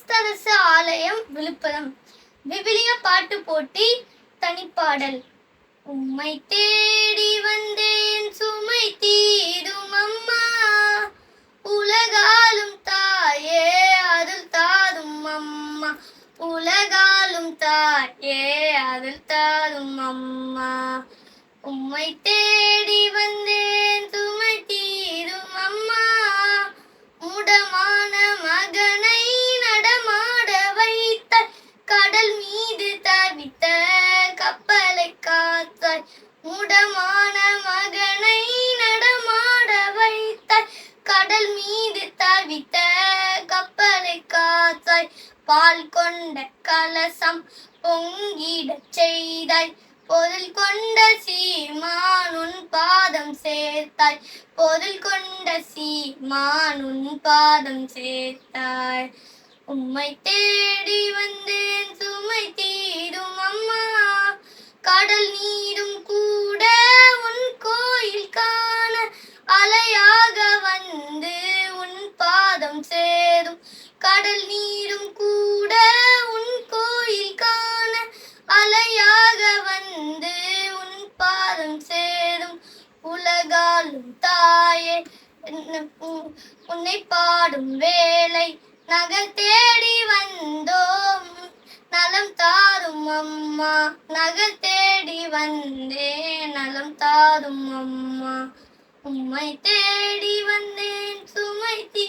கிறிஸ்தரசு ஆலயம் விழுப்புரம். விவிலிய பாட்டு போட்டி தனிப்பாடல். உம்மை தேடி வந்தேன் சுமை தீரும் அம்மா. உலகாலும் தாயே அதில் தாரும் அம்மா. உலகாலும் தாயே அதில் தாரும் அம்மா. உம்மை தேடி வந்தேன் காத்தாய். பால் கொண்ட கலசம் பொங்கிடச் செய்தாய். பொருள் கொண்ட சீமானுன் பாதம் சேர்த்தாய். பொருள் கொண்ட சீமானுன் உன் பாதம் சேர்த்தாய். உம்மை தேடி வந்தேன் சுமை தீரும் அம்மா. கடல் நீரும் கடல் நீரும் கூட உன் கோயில் காண அலையாக வந்து உன் பாதம் சேரும். உலகாலும் தாயே உன்னை பாடும் வேலை நகர் தேடி வந்தோம். நலம் தாரும் அம்மா நகர் தேடி வந்தே நலம் தாரும் அம்மா. உம்மை தேடி வந்தேன் சுமை தீ